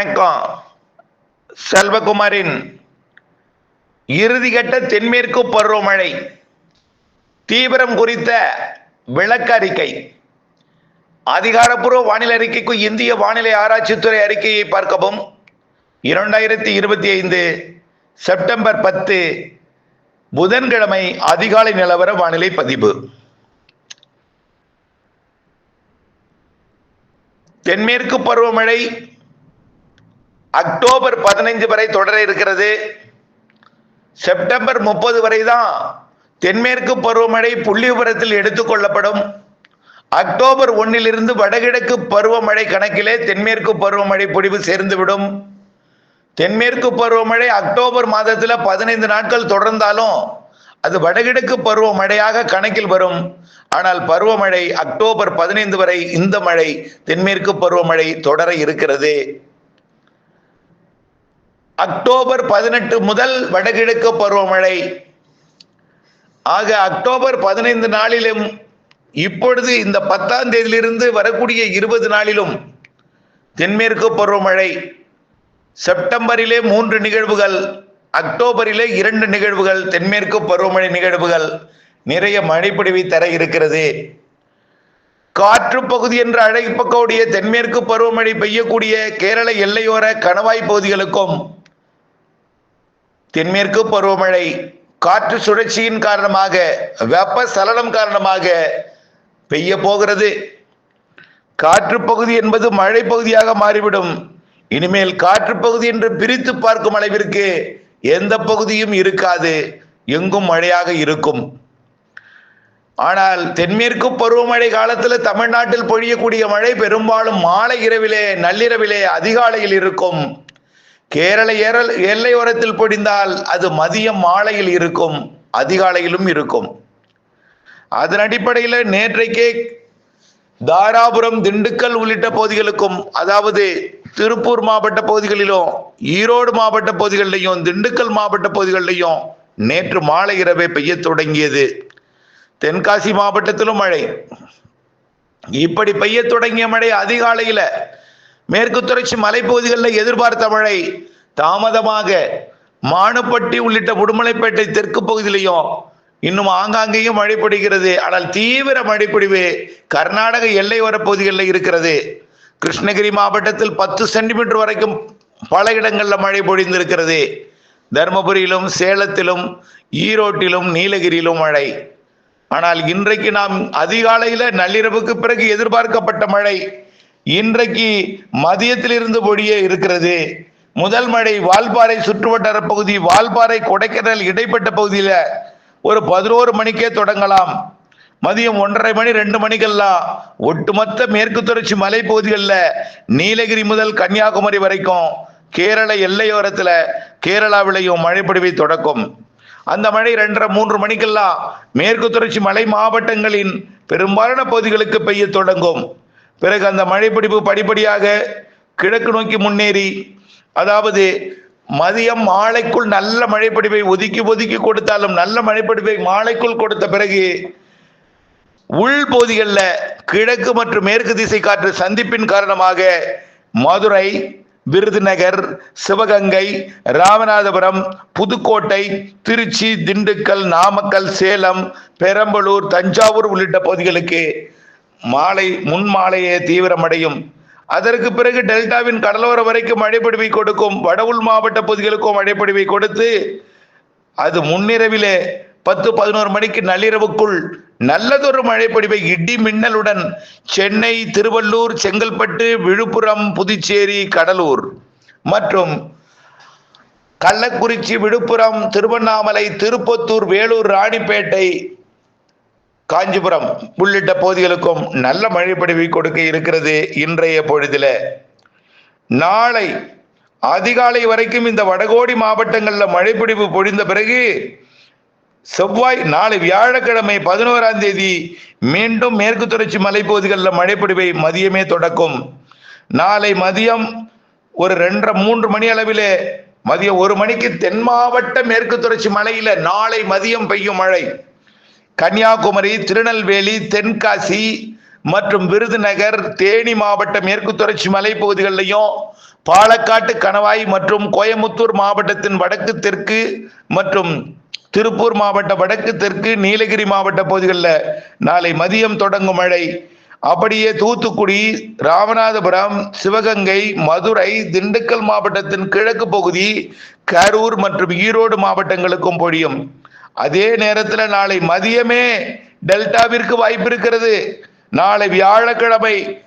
வணக்கம். செல்வகுமாரின் இறுதிக்கட்ட தென்மேற்கு பருவமழை தீவிரம் குறித்த விளக்க அறிக்கை அதிகாரப்பூர்வ வானிலை அறிக்கைக்கு இந்திய வானிலை ஆராய்ச்சித்துறை அறிக்கையை பார்க்கவும். இரண்டாயிரத்தி இருபத்தி ஐந்து செப்டம்பர் பத்து புதன்கிழமை அதிகாலை நிலவர வானிலை பதிவு. தென்மேற்கு பருவமழை அக்டோபர் பதினைஞ்சு வரை தொடர இருக்கிறது. செப்டம்பர் முப்பது வரை தான் தென்மேற்கு பருவமழை புள்ளி விவரத்தில் எடுத்துக்கொள்ளப்படும் அக்டோபர் ஒன்னிலிருந்து வடகிழக்கு பருவமழை கணக்கிலே தென்மேற்கு பருவமழை பொழிவு சேர்ந்துவிடும். தென்மேற்கு பருவமழை அக்டோபர் மாதத்தில் பதினைந்து நாட்கள் தொடர்ந்தாலும் அது வடகிழக்கு பருவமழையாக கணக்கில் வரும். ஆனால் பருவமழை அக்டோபர் பதினைந்து வரை இந்த மழை தென்மேற்கு பருவமழை தொடர இருக்கிறது. அக்டோபர் பதினெட்டு முதல் வடகிழக்கு பருவமழை ஆக அக்டோபர் பதினைந்து நாளிலும் இப்பொழுது இந்த பத்தாம் தேதியிலிருந்து வரக்கூடிய இருபது நாளிலும் தென்மேற்கு பருவமழை. செப்டம்பரிலே மூன்று நிகழ்வுகள் அக்டோபரிலே இரண்டு நிகழ்வுகள் தென்மேற்கு பருவமழை நிகழ்வுகள் நிறைய மழைப்பொழிவை தர இருக்கிறது. காற்று பகுதி என்று அழைப்பக்கூடிய தென்மேற்கு பருவமழை பெய்யக்கூடிய கேரள எல்லையோர கணவாய் பகுதிகளுக்கும் தென்மேற்கு பருவமழை காற்று சுழற்சியின் காரணமாக வெப்ப சலனம் காரணமாக பெய்ய போகிறது. காற்று பகுதி என்பது மழை பகுதியாக மாறிவிடும். இனிமேல் காற்று பகுதி என்று பிரித்து பார்க்கும் அளவிற்கு எந்த பகுதியும் இருக்காது. எங்கும் மழையாக இருக்கும். ஆனால் தென்மேற்கு பருவமழை காலத்தில் தமிழ்நாட்டில் பொழியக்கூடிய மழை பெரும்பாலும் மாலை இரவிலே நள்ளிரவிலே அதிகாலையில் இருக்கும். கேரள ஏரல் எல்லையோரத்தில் பொடிந்தால் அது மதியம் மாலையில் இருக்கும் அதிகாலையிலும் இருக்கும். அதன் அடிப்படையில் நேற்றைக்கே தாராபுரம் திண்டுக்கல் உள்ளிட்ட பகுதிகளுக்கும் அதாவது திருப்பூர் மாவட்ட பகுதிகளிலும் ஈரோடு மாவட்ட பகுதிகளிலையும் திண்டுக்கல் மாவட்ட பகுதிகளிலையும் நேற்று மாலை இரவே பெய்ய தொடங்கியது. தென்காசி மாவட்டத்திலும் மழை. இப்படி பெய்ய தொடங்கிய மழை அதிகாலையில் மேற்கு தொடர்ச்சி மலைப்பகுதிகளில் எதிர்பார்த்த மழை தாமதமாக மானுப்பட்டி உள்ளிட்ட உடுமலைப்பேட்டை தெற்கு பகுதியிலையும் இன்னும் ஆங்காங்கேயும் மழை பிடிக்கிறது ஆனால் தீவிர மழைப்பொழிவு கர்நாடக எல்லையோர பகுதிகளில் இருக்கிறது. கிருஷ்ணகிரி மாவட்டத்தில் பத்து சென்டிமீட்டர் வரைக்கும் பல இடங்களில் மழை பொழிந்திருக்கிறது. தருமபுரியிலும் சேலத்திலும் ஈரோட்டிலும் நீலகிரியிலும் மழை. ஆனால் இன்றைக்கு நாம் அதிகாலையில் நள்ளிரவுக்கு பிறகு எதிர்பார்க்கப்பட்ட மழை. இன்றைக்கு மதியத்திலிருந்து பொழிய இருக்கிறது. முதல் மழை வால்பாறை சுற்றுவட்டார பகுதி வால்பாறை கொடைக்கானல் இடைப்பட்ட பகுதியில் ஒரு பதினோரு மணிக்கே தொடங்கலாம். மதியம் ஒன்றரை மணி ரெண்டு மணிக்கெல்லாம் ஒட்டுமொத்த மேற்கு தொடர்ச்சி மலைப்பகுதிகளில் நீலகிரி முதல் கன்னியாகுமரி வரைக்கும் கேரள எல்லையோரத்தில் கேரளாவிலையும் மழைப்பொழிவை தொடக்கும். அந்த மழை ரெண்டரை மூன்று மணிக்கெல்லாம் மேற்கு தொடர்ச்சி மலை மாவட்டங்களின் பெரும்பாலான பகுதிகளுக்கு பெய்ய தொடங்கும். பிறகு அந்த மழைப்பிடிப்பு படிப்படியாக கிழக்கு நோக்கி முன்னேறி அதாவது மதியம் மாலைக்குள் நல்ல மழைப்பிடிப்பை ஒதுக்கி ஒதுக்கி கொடுத்தாலும் நல்ல மழைப்பிடிப்பை மாலைக்குள் கொடுத்த பிறகு உள்பகுதிகளில் கிழக்கு மற்றும் மேற்கு திசை காற்று சந்திப்பின் காரணமாக மதுரை விருதுநகர் சிவகங்கை ராமநாதபுரம் புதுக்கோட்டை திருச்சி திண்டுக்கல் நாமக்கல் சேலம் பெரம்பலூர் தஞ்சாவூர் உள்ளிட்ட பகுதிகளுக்கு மாலை முன் மாலையே தீவிரமடையும். அதற்கு பிறகு டெல்டாவின் கடலோர வரைக்கும் மழைப்பொழிவை கொடுக்கும் வட உள் மாவட்ட பகுதிகளுக்கும் மழைப்பொழிவை கொடுத்து அது முன்னிரவிலே பத்து பதினோரு மணிக்கு நள்ளிரவுக்குள் நல்லதொரு மழைப்பொழிவை இடி மின்னலுடன் சென்னை திருவள்ளூர் செங்கல்பட்டு விழுப்புரம் புதுச்சேரி கடலூர் மற்றும் கள்ளக்குறிச்சி விழுப்புரம் திருவண்ணாமலை திருப்பத்தூர் வேலூர் ராணிப்பேட்டை காஞ்சிபுரம் உள்ளிட்ட பகுதிகளுக்கும் நல்ல மழைப்பொழிவை கொடுக்க இருக்கிறது இன்றைய பொழுதில. நாளை அதிகாலை வரைக்கும் இந்த வடகோடி மாவட்டங்களில் மழைப்பிடிவு பொழிந்த பிறகு செவ்வாய் நாளை வியாழக்கிழமை பதினோராம் தேதி மீண்டும் மேற்கு தொடர்ச்சி மலைப்பகுதிகளில் மழைப்பிடிவை மதியமே தொடக்கும். நாளை மதியம் ஒரு ரெண்டரை மூன்று மணி அளவிலே மதியம் ஒரு மணிக்கு தென் மாவட்ட மேற்கு தொடர்ச்சி மலையில நாளை மதியம் பெய்யும் மழை. கன்னியாகுமரி திருநெல்வேலி தென்காசி மற்றும் விருதுநகர் தேனி மாவட்ட மேற்கு தொடர்ச்சி மலைப்பகுதிகளிலையும் பாலக்காட்டு கணவாய் மற்றும் கோயமுத்தூர் மாவட்டத்தின் வடக்கு தெற்கு மற்றும் திருப்பூர் மாவட்ட வடக்கு தெற்கு நீலகிரி மாவட்ட பகுதிகளில் நாளை மதியம் தொடங்கும் மழை. அப்படியே தூத்துக்குடி ராமநாதபுரம் சிவகங்கை மதுரை திண்டுக்கல் மாவட்டத்தின் கிழக்கு பகுதி கரூர் மற்றும் ஈரோடு மாவட்டங்களுக்கும் பொழியும். அதே நேரத்தில் நாளை மதியமே டெல்டாவிற்கு வாய்ப்பு இருக்கிறது. நாளை வியாழக்கிழமை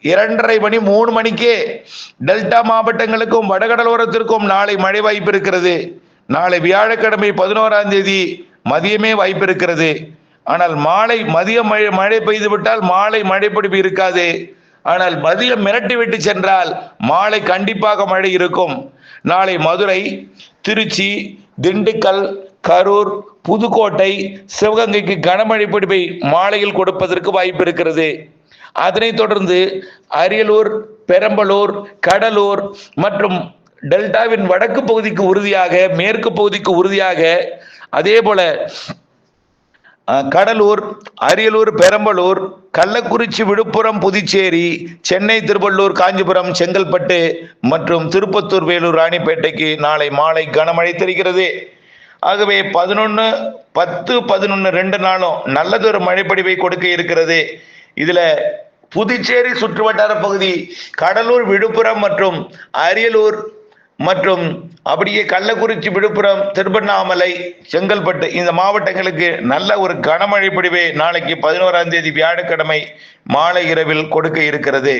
இரண்டரை மணி மூணு மணிக்கே டெல்டா மாவட்டங்களுக்கும் வடகடலோரத்திற்கும் நாளை மழை வாய்ப்பு இருக்கிறது. நாளை வியாழக்கிழமை பதினோராம் தேதி மதியமே வாய்ப்பு இருக்கிறது. ஆனால் மாலை மதியம் மழை மழை பெய்து விட்டால் மாலை மழை இருக்காது. ஆனால் மதியம் மிரட்டி விட்டு சென்றால் மாலை கண்டிப்பாக மழை இருக்கும். நாளை மதுரை திருச்சி திண்டுக்கல் கரூர் புதுக்கோட்டை சிவகங்கைக்கு கனமழை பிடிப்பை மாலையில் கொடுப்பதற்கு வாய்ப்பு இருக்கிறது. அதனைத் தொடர்ந்து அரியலூர் பெரம்பலூர் கடலூர் மற்றும் டெல்டாவின் வடக்கு பகுதிக்கு உறுதியாக மேற்கு பகுதிக்கு உறுதியாக அதே போல கடலூர் அரியலூர் பெரம்பலூர் கள்ளக்குறிச்சி விழுப்புரம் புதுச்சேரி சென்னை திருவள்ளூர் காஞ்சிபுரம் செங்கல்பட்டு மற்றும் திருப்பத்தூர் வேலூர் ராணிப்பேட்டைக்கு நாளை மாலை கனமழை தெரிகிறது. ஆகவே பதினொன்று பத்து பதினொன்று ரெண்டு நாளும் நல்லதொரு மழைப்படிவை கொடுக்க இருக்கிறது. இதுல புதுச்சேரி சுற்றுவட்டார பகுதி கடலூர் விழுப்புரம் மற்றும் அரியலூர் மற்றும் அப்படியே கள்ளக்குறிச்சி விழுப்புரம் திருவண்ணாமலை செங்கல்பட்டு இந்த மாவட்டங்களுக்கு நல்ல ஒரு கனமழை பொழிவை நாளைக்கு பதினோராம் தேதி வியாழக்கிழமை மாலை இரவில் கொடுக்க இருக்கிறது.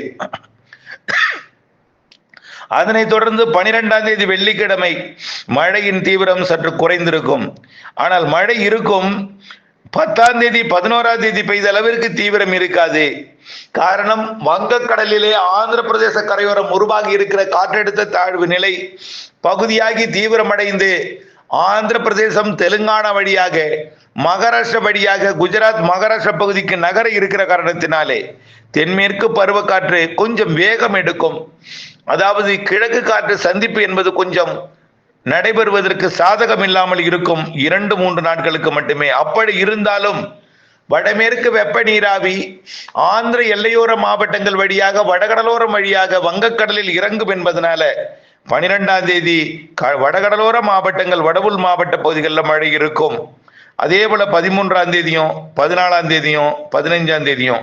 அதனைத் தொடர்ந்து பனிரெண்டாம் தேதி வெள்ளிக்கிழமை மழையின் தீவிரம் சற்று குறைந்திருக்கும். ஆனால் மழை இருக்கும். பத்தாம் தேதி பதினோராம் தேதி பெய்த அளவிற்கு தீவிரம் இருக்காது. காரணம் வங்கக்கடலிலே ஆந்திர பிரதேச கரையோரம் உருவாகி இருக்கிற காற்றழுத்த தாழ்வு நிலை பகுதியாகி தீவிரமடைந்து ஆந்திர பிரதேசம் தெலுங்கானா வழியாக மகாராஷ்டிரா வழியாக குஜராத் மகாராஷ்டிரா பகுதிக்கு நகர இருக்கிற காரணத்தினாலே தென்மேற்கு பருவக்காற்று கொஞ்சம் வேகம் எடுக்கும். அதாவது கிழக்கு காற்று சந்திப்பு என்பது கொஞ்சம் நடைபெறுவதற்கு சாதகம் இல்லாமல் இருக்கும் இரண்டு மூன்று நாட்களுக்கு மட்டுமே. அப்படி இருந்தாலும் வடமேற்கு வெப்ப நீராவி ஆந்திர எல்லையோர மாவட்டங்கள் வழியாக வடகடலோரம் வழியாக வங்கக்கடலில் இறங்கும் என்பதனால பனிரெண்டாம் தேதி க- வடகடலோர மாவட்டங்கள் வடவுள் மாவட்ட பகுதிகளில் மழை இருக்கும். அதே போல பதிமூன்றாம் தேதியும் பதினாலாம் தேதியும் பதினைஞ்சாம் தேதியும்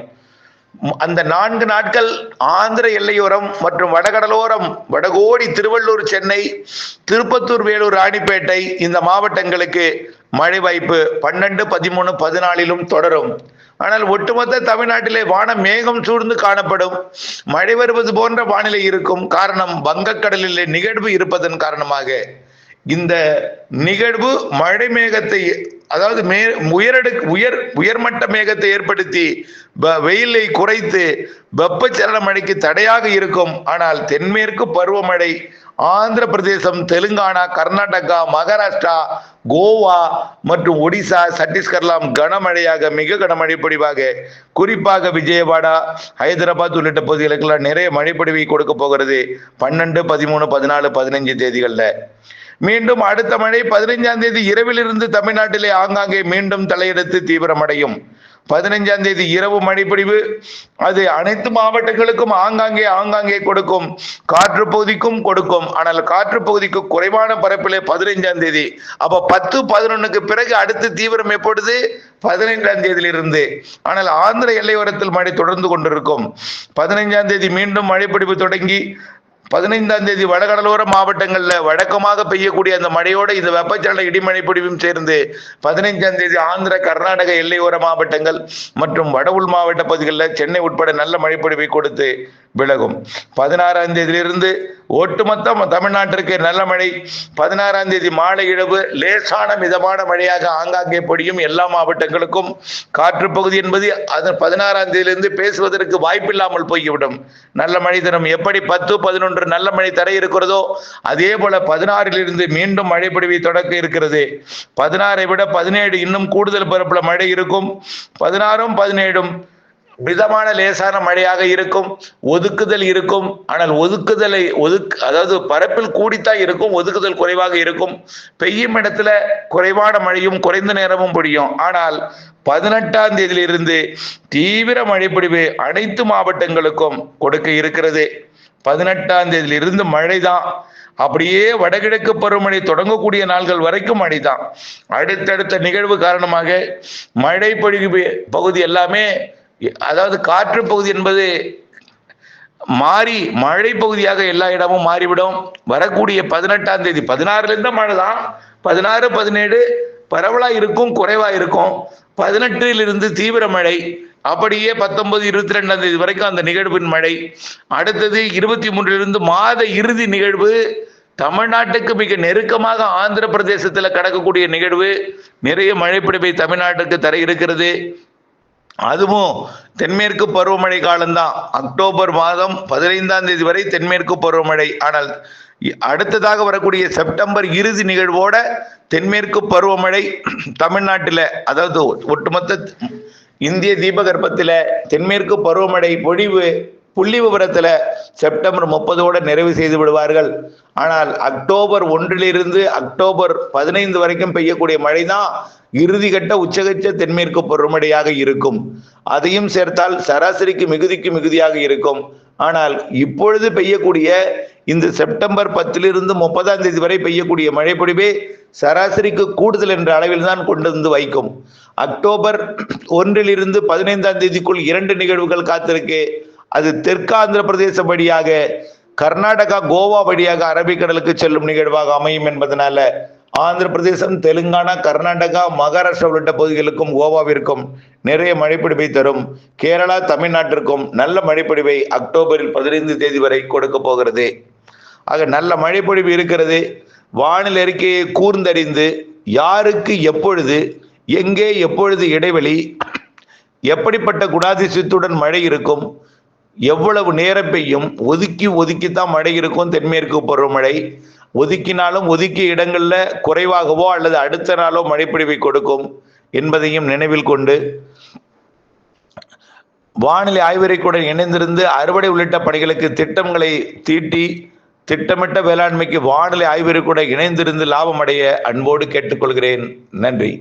அந்த நான்கு நாட்கள் ஆந்திர எல்லையோரம் மற்றும் வடகடலோரம் வடகோடி திருவள்ளூர் சென்னை திருப்பத்தூர் வேலூர் ராணிப்பேட்டை இந்த மாவட்டங்களுக்கு மழை வாய்ப்பு பன்னெண்டு பதிமூணு பதினாலிலும் தொடரும். ஆனால் ஒட்டுமொத்த தமிழ்நாட்டிலே வானம் மேகம் சூழ்ந்து காணப்படும். மழை வருவது போன்ற வானிலை இருக்கும். காரணம் வங்கக்கடலிலே நிகழ்வு இருப்பதன் காரணமாக. இந்த நிகழ்வு மழை மேகத்தை அதாவது மே உயரடுக்கு உயர் உயர்மட்ட மேகத்தை ஏற்படுத்தி வ- வெயிலை குறைத்து வெப்பச்சலன மழைக்கு தடையாக இருக்கும். ஆனால் தென்மேற்கு பருவமழை ஆந்திர பிரதேசம் தெலுங்கானா கர்நாடகா மகாராஷ்டிரா கோவா மற்றும் ஒடிசா சத்தீஸ்கர்லாம் கனமழையாக மிக கனமழை பொழிவாக குறிப்பாக விஜயவாடா ஹைதராபாத் உள்ளிட்ட பகுதிகளுக்கெல்லாம் நிறைய மழைப்பொழிவை கொடுக்க போகிறது பன்னெண்டு பதிமூணு பதினாலு பதினஞ்சு தேதிகளில். மீண்டும் அடுத்த மழை பதினைஞ்சாம் தேதி இரவிலிருந்து தமிழ்நாட்டிலே ஆங்காங்கே மீண்டும் தலையெடுத்து தீவிரமடையும். பதினைஞ்சாம் தேதி இரவு மழைப்பிடிவு அது அனைத்து மாவட்டங்களுக்கும் ஆங்காங்கே ஆங்காங்கே கொடுக்கும். காற்று பகுதிக்கும் கொடுக்கும். ஆனால் காற்று பகுதிக்கு குறைவான பரப்பிலே பதினைஞ்சாம் தேதி. அப்ப பத்து பதினொன்னுக்கு பிறகு அடுத்த தீவிரம் எப்பொழுது? பதினைஞ்சாம் தேதியிலிருந்து. ஆனால் ஆந்திர எல்லையோரத்தில் மழை தொடர்ந்து கொண்டிருக்கும். பதினைஞ்சாம் தேதி மீண்டும் மழைப்பிடிவு தொடங்கி பதினைந்தாம் தேதி வடகடலோர மாவட்டங்கள்ல வழக்கமாக பெய்யக்கூடிய அந்த மழையோட இந்த வெப்பச்சலன இடிமழை பொழிவும் சேர்ந்து பதினைஞ்சாம் தேதி ஆந்திர கர்நாடக எல்லையோர மாவட்டங்கள் மற்றும் வடவுள் மாவட்ட பகுதிகளில் சென்னை உட்பட நல்ல மழைப்பொழிவை கொடுத்து விலகும். பதினாறாம் தேதியிலிருந்து ஒட்டுமொத்த தமிழ்நாட்டிற்கு நல்ல மழை. பதினாறாம் தேதி மாலை இரவு லேசான மிதமான மழையாக ஆங்காங்கே பொடியும் எல்லா மாவட்டங்களுக்கும். காற்று பகுதி என்பது அது பதினாறாம் தேதியிலிருந்து பேசுவதற்கு வாய்ப்பில்லாமல் போய்விடும். நல்ல மழை தரும். எப்படி பத்து பதினொன்று நல்ல மழை தர இருக்கிறதோ அதே போல பதினாறிலிருந்து மீண்டும் மழை பொழிவை தொடக்க இருக்கிறது. பதினாறை விட பதினேழு இன்னும் கூடுதல் பரப்பில் மழை இருக்கும். பதினாறும் பதினேழும் மிதமான லேசான மழையாக இருக்கும் ஒதுக்குதல் இருக்கும். ஆனால் ஒதுக்குதலை ஒதுக்கு அதாவது பரப்பில் கூடித்தான் இருக்கும் ஒதுக்குதல் குறைவாக இருக்கும். பெய்யும் இடத்துல குறைவான மழையும் குறைந்த நேரமும் பொழியும் ஆனால் பதினெட்டாம் தேதியிலிருந்து தீவிர மழைப்பொழிவு அனைத்து மாவட்டங்களுக்கும் கொடுக்க இருக்கிறது. பதினெட்டாம் தேதியிலிருந்து மழை தான் அப்படியே வடகிழக்கு பருவமழை தொடங்கக்கூடிய நாள்கள் வரைக்கும் மழை தான் அடுத்தடுத்த நிகழ்வு காரணமாக மழை பொழிவு பகுதி எல்லாமே அதாவது காற்று பகுதி என்பது மாறி மழை பகுதியாக எல்லா இடமும் மாறிவிடும். வரக்கூடிய பதினெட்டாம் தேதி பதினாறுல இருந்து மழை தான். பதினாறு பதினேழு பரவலா இருக்கும் குறைவா இருக்கும். பதினெட்டிலிருந்து தீவிர மழை அப்படியே பத்தொன்பது இருபத்தி ரெண்டாம் தேதி வரைக்கும் அந்த நிகழ்வின் மழை. அடுத்தது இருபத்தி மூன்றிலிருந்து மாத இறுதி நிகழ்வு தமிழ்நாட்டுக்கு மிக நெருக்கமாக ஆந்திர பிரதேசத்துல கடக்கக்கூடிய நிகழ்வு. நிறைய மழைப்பிடிப்பை தமிழ்நாட்டுக்கு தர இருக்கிறது. அதுவும் தென்மேற்கு பருவமழை காலம்தான். அக்டோபர் மாதம் பதினைந்தாம் தேதி வரை தென்மேற்கு பருவமழை. ஆனால் அடுத்ததாக வரக்கூடிய செப்டம்பர் இறுதி நிகழ்வோட தென்மேற்கு பருவமழை தமிழ்நாட்டில் அதாவது ஒட்டுமொத்த இந்திய தீபகற்பத்தில் தென்மேற்கு பருவமழை பொழிவு புள்ளி விவரத்தில் செப்டம்பர் முப்பதோட நிறைவு செய்து விடுவார்கள். ஆனால் அக்டோபர் ஒன்றிலிருந்து அக்டோபர் பதினைந்து வரைக்கும் பெய்யக்கூடிய மழை தான் இறுதிக்கட்ட உச்சகச்ச தென்மேற்கு பருவமழையாக இருக்கும். அதையும் சேர்த்தால் சராசரிக்கு மிகுதிக்கு மிகுதியாக இருக்கும். ஆனால் இப்பொழுது பெய்யக்கூடிய இந்த செப்டம்பர் பத்திலிருந்து முப்பதாம் தேதி வரை பெய்யக்கூடிய மழைப்பொழிவே சராசரிக்கு கூடுதல் என்ற அளவில் தான் கொண்டு வந்து வைக்கும். அக்டோபர் ஒன்றிலிருந்து பதினைந்தாம் தேதிக்குள் இரண்டு நிகழ்வுகள் காத்திருக்கு. அது தெற்காந்திர பிரதேசம் வழியாக கர்நாடகா கோவா வழியாக அரபிக்கடலுக்கு செல்லும் நிகழ்வாக அமையும் என்பதனால ஆந்திர பிரதேசம் தெலுங்கானா கர்நாடகா மகாராஷ்டிரா உள்ளிட்ட பகுதிகளுக்கும் கோவாவிற்கும் நிறைய மழைப்பிடிப்பை தரும். கேரளா தமிழ்நாட்டிற்கும் நல்ல மழைப்பிடிவை அக்டோபரில் பதினைந்து தேதி வரை கொடுக்க போகிறது. ஆக நல்ல மழைப்பொழிவு இருக்கிறது. வானிலை அறிக்கையை கூர்ந்தறிந்து யாருக்கு எப்பொழுது எங்கே எப்பொழுது இடைவெளி எப்படிப்பட்ட குணாதிசயத்துடன் மழை இருக்கும் எவ்வளவு நேரம் பெய்யும் ஒதுக்கி ஒதுக்கி தான் மழை இருக்கும் தென்மேற்கு பருவமழை ஒதுக்கினாலும் ஒதுக்கிய இடங்கள்ல குறைவாகவோ அல்லது அடுத்த நாளோ மழைப்பிடிவை கொடுக்கும் என்பதையும் நினைவில் கொண்டு வானிலை ஆய்வறிக்கையுடன் இணைந்திருந்து அறுவடை உள்ளிட்ட பணிகளுக்கு திட்டங்களை தீட்டி திட்டமிட்ட வேளாண்மைக்கு வானிலை ஆய்வறிக்கையுடன் இணைந்திருந்து லாபம் அடைய அன்போடு கேட்டுக்கொள்கிறேன். நன்றி.